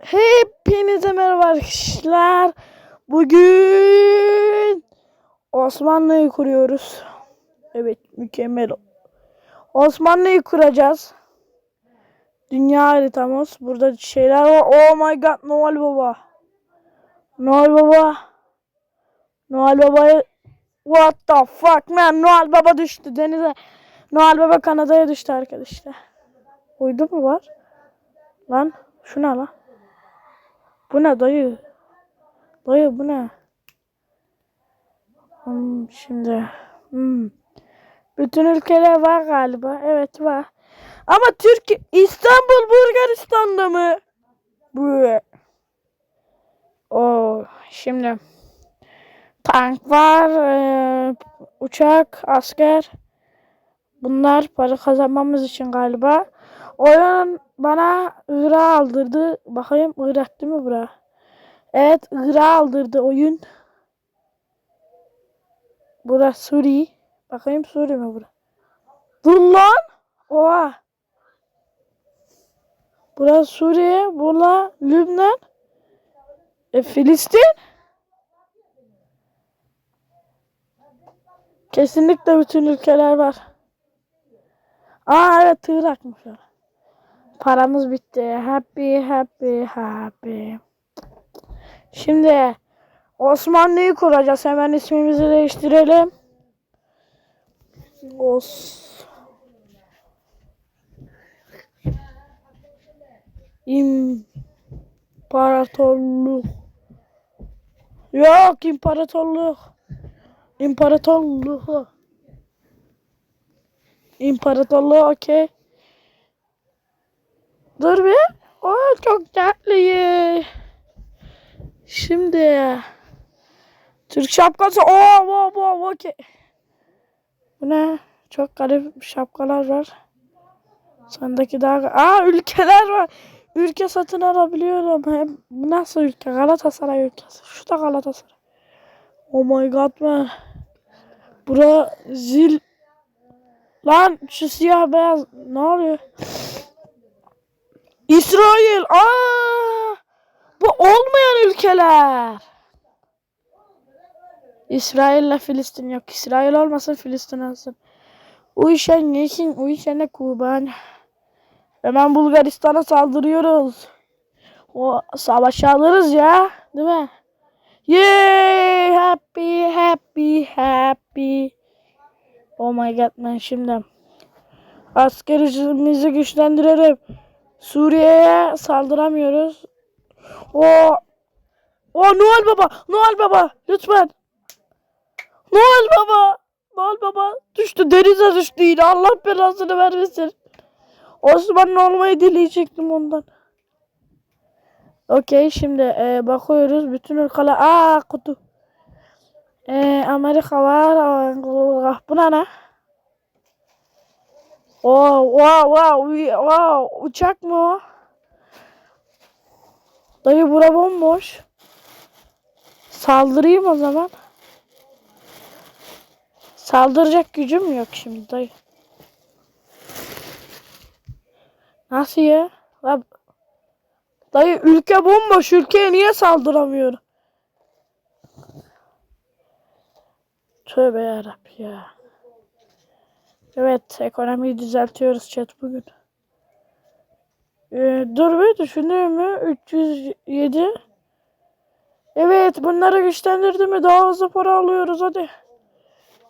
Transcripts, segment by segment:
Hepinize merhaba arkadaşlar. Bugün Osmanlı'yı kuruyoruz. Evet mükemmel. Osmanlı'yı kuracağız. Dünya haritamız. Burada şeyler var. Oh my god Noel Baba. Noel Baba. Noel Baba'yı What the fuck man Noel Baba düştü denize. Noel Baba Kanada'ya düştü arkadaşlar. Uydu mu var? Lan şu ne lan? Bu ne dayı? Dayı bu ne? Hmm, şimdi hmm. bütün ülkeler var galiba. Evet var. Ama Türkiye İstanbul Bulgaristan'da mı? Bu. O şimdi tank var, eee, uçak, asker. Bunlar para kazanmamız için galiba. Oyun bana Irak aldırdı. Bakayım Irak değil mi bura? Evet Irak aldırdı oyun. Bura Suriye. Bakayım Suriye mi bura? Dur lan. Oha. Bura Suriye. Bura Lübnan. E Filistin. Kesinlikle bütün ülkeler var. Aa evet Irak'mış. o. Paramız bitti. Happy, happy, happy. Şimdi Osmanlı'yı kuracağız. Hemen ismimizi değiştirelim. Os İmparatorluk. Yok imparatorluk. İmparatorluğu. İmparatorluğu okey. Dur bir. O çok tatlıyı. Şimdi Türk şapkası. Oo, wow, wow, okey. Bu ne? Çok garip şapkalar var. Sondaki daha... Aa ülkeler var. Ülke satın alabiliyorum. Hem bu nasıl ülke? Galatasaray ülkesi. Şu da Galatasaray. Oh my god man. Bura zil. Lan şu siyah beyaz ne oluyor? İsrail. Aa! Bu olmayan ülkeler. İsrail ile Filistin yok. İsrail olmasın Filistin olsun. Uyuşan yeşin, uyuşan Kuban. Hemen Bulgaristan'a saldırıyoruz. O savaşı alırız ya. Değil mi? Yay! Happy, happy, happy. Oh my god man şimdi. Askerimizi güçlendirelim. Suriye'ye saldıramıyoruz. O O Noel Baba, Noel Baba lütfen. Noel Baba, Noel Baba düştü denize düştü yine Allah belasını vermesin. Osmanlı olmayı dileyecektim ondan. Okey şimdi e, bakıyoruz bütün ülkeler. Aa kutu. E, Amerika var. Bu ne? Oh, wow, wow, wow, uçak mı o? Dayı bura bomboş. Saldırayım o zaman. Saldıracak gücüm yok şimdi dayı. Nasıl ya? La- Dayı ülke bomboş. Ülkeye niye saldıramıyor? Tövbe yarabbim ya. Evet ekonomiyi düzeltiyoruz chat bugün. Ee, dur bir düşündüğümü 307. Evet bunları güçlendirdi mi daha hızlı para alıyoruz hadi.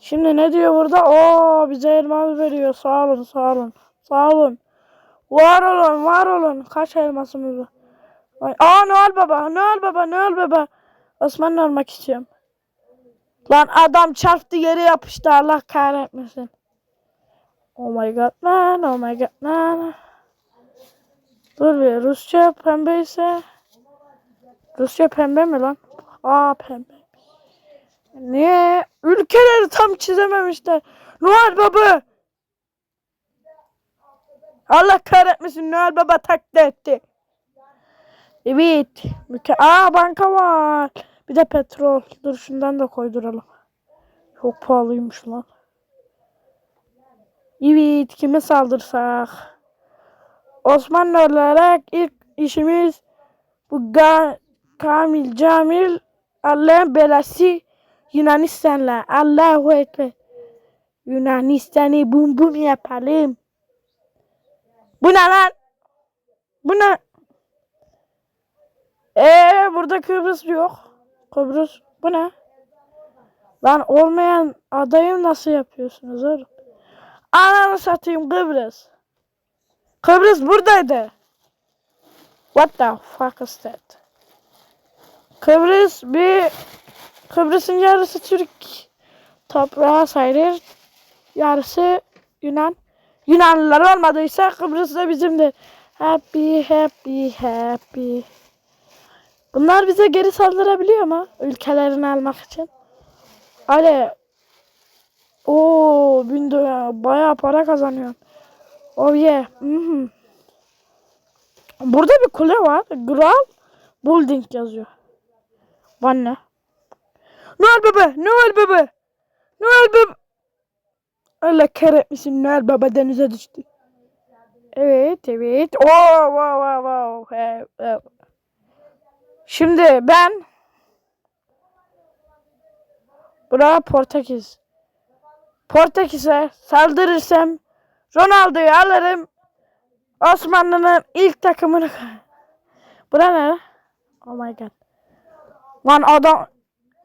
Şimdi ne diyor burada? Oo bize elmas veriyor. Sağ olun sağ olun. Sağ olun. Var olun var olun. Kaç elmasımız var? Ay, Aa Noel Baba Noel Baba Noel Baba. Osmanlı olmak istiyorum. Lan adam çarptı yere yapıştı Allah kahretmesin. Oh my god man oh my god man. Dur bir Rusça pembe ise. Rusça pembe mi lan? Aa pembe. Niye? Ülkeleri tam çizememişler. Noel Baba. Allah kahretmesin Noel Baba taklit etti. Evet. Müke Aa banka var. Bir de petrol. Dur şundan da koyduralım. Çok pahalıymış lan. Evet kime saldırsak? Osmanlı olarak ilk işimiz Bu ga Kamil, Camil, Allah'ın belası Yunanistan'la. Allahu Ekber. Yunanistan'ı bum bum yapalım. Bu ne lan? Bu ne? Eee burada Kıbrıs yok. Kıbrıs. Bu ne? Lan olmayan adayı nasıl yapıyorsunuz oğlum? Ananı satayım Kıbrıs. Kıbrıs buradaydı. What the fuck is that? Kıbrıs bir Kıbrıs'ın yarısı Türk toprağı sayılır. Yarısı Yunan. Yunanlılar olmadıysa Kıbrıs da bizimdir. Happy, happy, happy. Bunlar bize geri saldırabiliyor mu? Ülkelerini almak için. Hadi. Oo, bin dolar. Bayağı para kazanıyor. Oh yeah. Mhm. Burada bir kule var. Graal Building yazıyor. Van ne? Noel Baba! Noel Baba! Noel Baba! Allah kahretmesin Noel Baba denize düştü. Evet, evet. Oo, wow, wow, wow. Hey. Şimdi ben Bura Portekiz. Portekiz'e saldırırsam Ronaldo'yu alırım. Osmanlı'nın ilk takımını Bura ne? Oh my god. Lan adam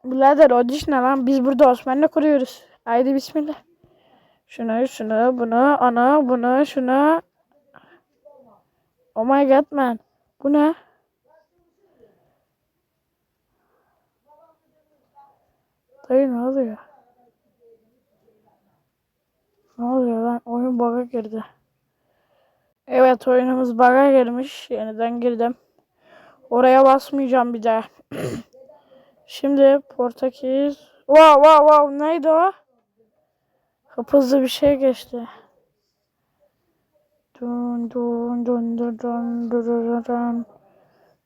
Birader o diş ne lan? Biz burada Osmanlı kuruyoruz. Haydi bismillah. Şunu, şunu, bunu, onu, bunu, şunu. Oh my god man. Bu ne? Dayı ne oluyor? Ne oluyor lan? Oyun bug'a girdi. Evet oyunumuz bug'a girmiş. Yeniden girdim. Oraya basmayacağım bir daha. Şimdi Portekiz. Wow wow wow neydi o? Hızlı bir şey geçti. Dun dun dun dun dun dun dun.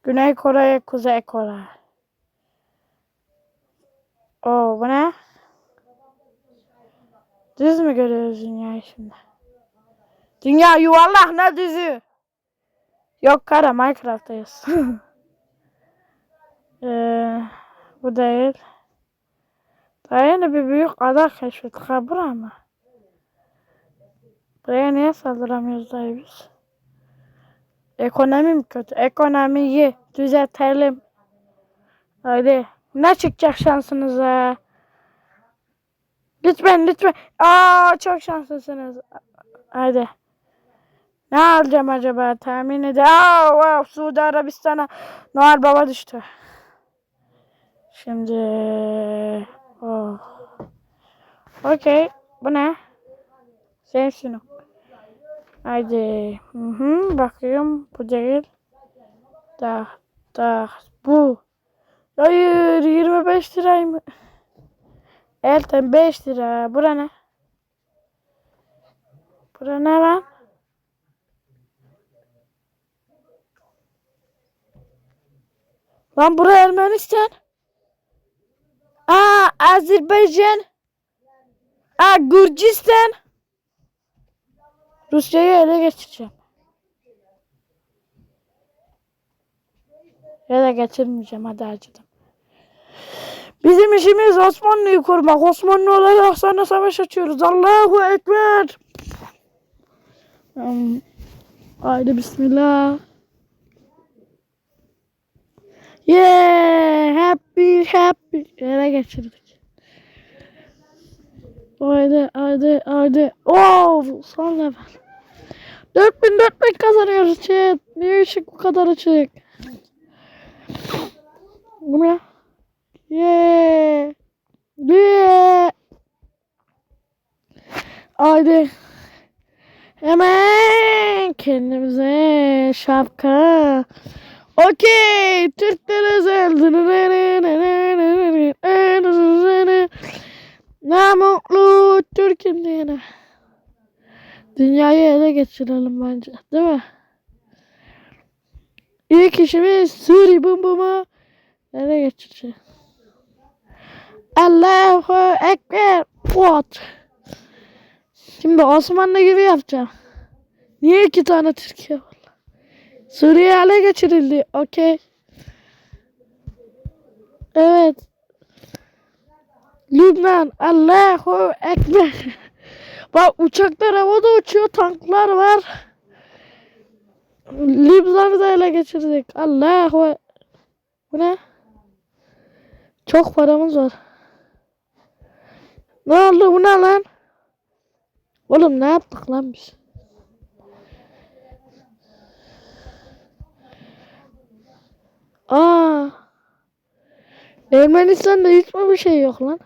Güney Kore, Kuzey Kore. Oo bu ne? Düz mü görüyoruz dünyayı şimdi? Dünya yuvarlak ne düzü? Yok kara Minecraft'tayız. ee, bu değil. Daha yeni bir büyük ada keşfettik ha bura mı? Buraya niye saldıramıyoruz dayı biz? Ekonomim kötü. Ekonomiyi düzeltelim. Haydi. Ne çıkacak şansınıza? Lütfen lütfen. Aa çok şanslısınız. Haydi. Ne alacağım acaba tahmin ede. Aa wow, Suudi Arabistan'a Noel Baba düştü. Şimdi oh. Okey. Bu ne? Sen şunu. Haydi. Hı hı, bakıyorum. Bu değil. Da, da, bu. Hayır, 25 liraymış. Elten 5 lira. Bura ne? Bura ne lan? Lan bura Ermenistan. Aa Azerbaycan. Aa Gürcistan. Rusya'yı ele geçireceğim. Ya da geçirmeyeceğim hadi acıdım. Bizim işimiz Osmanlı'yı korumak. Osmanlı olarak sonra savaş açıyoruz. Allahu Ekber. Um, haydi bismillah. Yeah, happy happy. Ele geçirdik. Haydi haydi haydi. Oh, son level. 4000 4000 kazanıyoruz chat. Niye ışık bu kadar açık? Bu ne? Yeah. Yeah. Haydi. Hemen kendimize şapka. Okey. Türkler özel. Ne mutlu Türk'üm diyene. Dünyayı ele geçirelim bence. Değil mi? İlk işimiz Suri Bum Bum'u ele geçireceğiz. Allahu Ekber. What? Şimdi Osmanlı gibi yapacağım. Niye iki tane Türkiye var? Suriye ele geçirildi. Okey. Evet. Lübnan. Allahu Ekber. Bak uçaklar havada uçuyor. Tanklar var. Lübnan'ı da ele geçirdik. Allahu E- Bu ne? Çok paramız var. Ne oldu bu lan? Oğlum ne yaptık lan biz? Aa. Ermenistan'da hiç mi bir şey yok lan?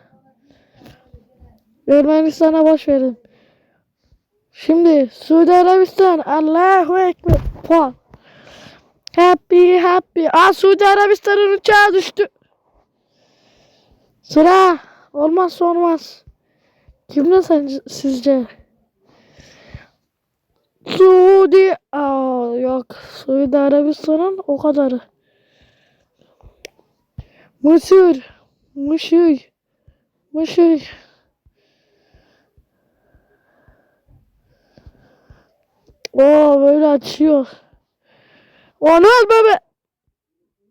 Ermenistan'a boş verin. Şimdi Suudi Arabistan Allahu Ekber. Puan. Happy happy. Aa Suudi Arabistan'ın uçağı düştü. Sıra. Olmazsa olmaz. Kimde sence, sizce? Suudi. Aa, yok. Suudi Arabistan'ın o kadarı. Mısır. Mısır. Mısır. Oo böyle açıyor. O Noel Baba.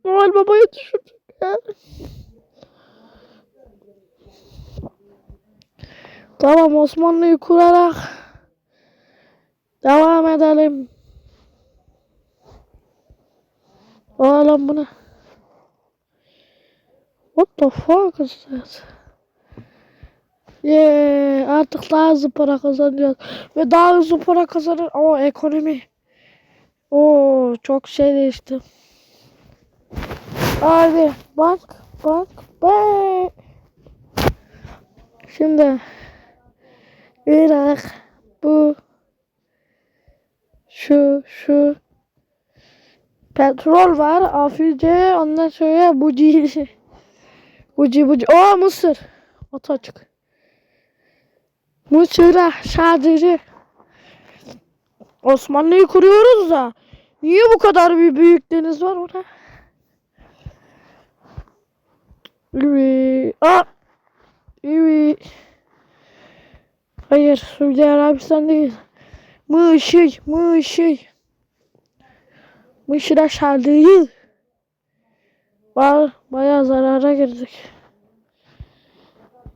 Noel Baba'yı düşürdük ya. Tamam Osmanlı'yı kurarak devam edelim. Oğlum bu ne? What the fuck is that? Yeah, artık daha hızlı para kazanacağız. Ve daha hızlı para kazanır. O ekonomi. Oo çok şey değişti. Abi bak bak bak. Şimdi Irak bu şu şu petrol var afice ondan sonra buci buci buci o Mısır ot açık Mısır'a sadece Osmanlı'yı kuruyoruz da niye bu kadar bir büyük deniz var orada? Evet. Aa! Evet. Hayır, Suudi Arabistan değil. Mışıy, mışıy. Mışıra şarlıyı. Var, bayağı zarara girdik.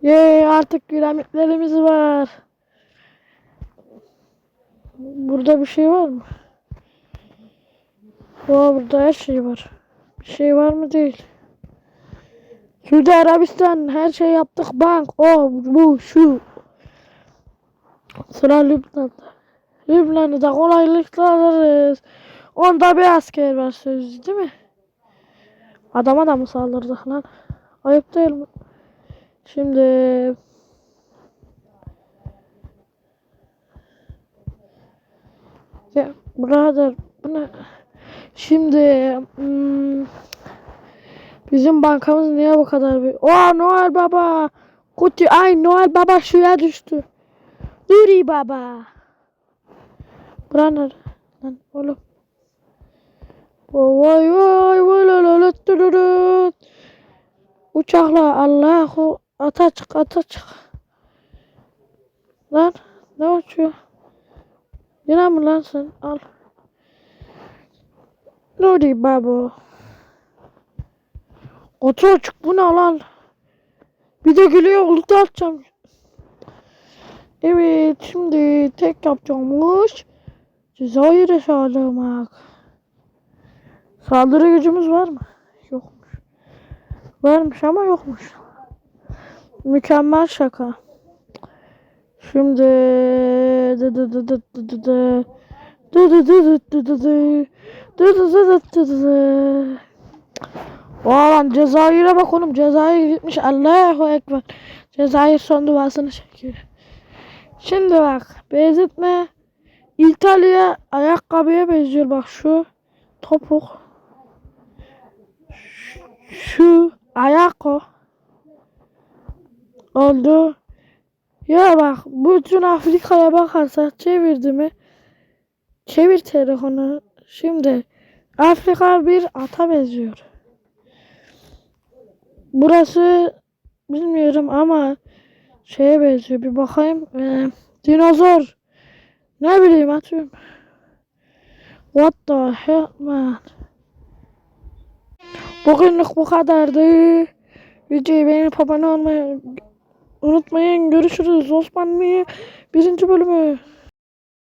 Ye artık piramitlerimiz var. Burada bir şey var mı? Oha burada her şey var. Bir şey var mı değil. Suudi Arabistan her şey yaptık bank o bu şu. Sıra Lübnan'da. Lübnan'ı da kolaylıkla alırız. Onda bir asker var sözlü değil mi? Adama da mı saldırdık lan? Ayıp değil mi? Şimdi ya brother bu ne? Şimdi hmm, bizim bankamız niye bu kadar büyük? Oo Noel Baba. Kutu ay Noel Baba şuraya düştü. Duri Baba. Brother lan oğlum. Vay vay vay la la la la Uçakla Allahu ata çık ata çık. Lan ne uçuyor? Yine mi lan sen? Al. Nuri baba. Otur çık bu ne lan? Bir de gülüyor ulti atacağım. Evet şimdi tek yapacağımız Cezayir'e saldırmak. Saldırı gücümüz var mı? Yokmuş. Varmış ama yokmuş. Mükemmel şaka. Şimdi dı dı dı dı dı dı dı. Dı dı dı dı dı dı dı. Dı dı dı dı dı dı dı. Vay lan Cezayir'e bak oğlum Cezayir gitmiş Allahu Ekber. Cezayir son duasını çekiyor. Şimdi bak benzetme İtalya ayakkabıya benziyor bak şu topuk. Şu ayak o. Oldu. Ya bak bütün Afrika'ya bakarsak çevirdi mi? Çevir telefonu. Şimdi Afrika bir ata benziyor. Burası bilmiyorum ama şeye benziyor. Bir bakayım. Ee, dinozor. Ne bileyim atıyorum. What the hell man. Bugünlük bu kadardı. Videoyu beğenip abone olmayı unutmayın. Görüşürüz. Osmanlı birinci bölümü.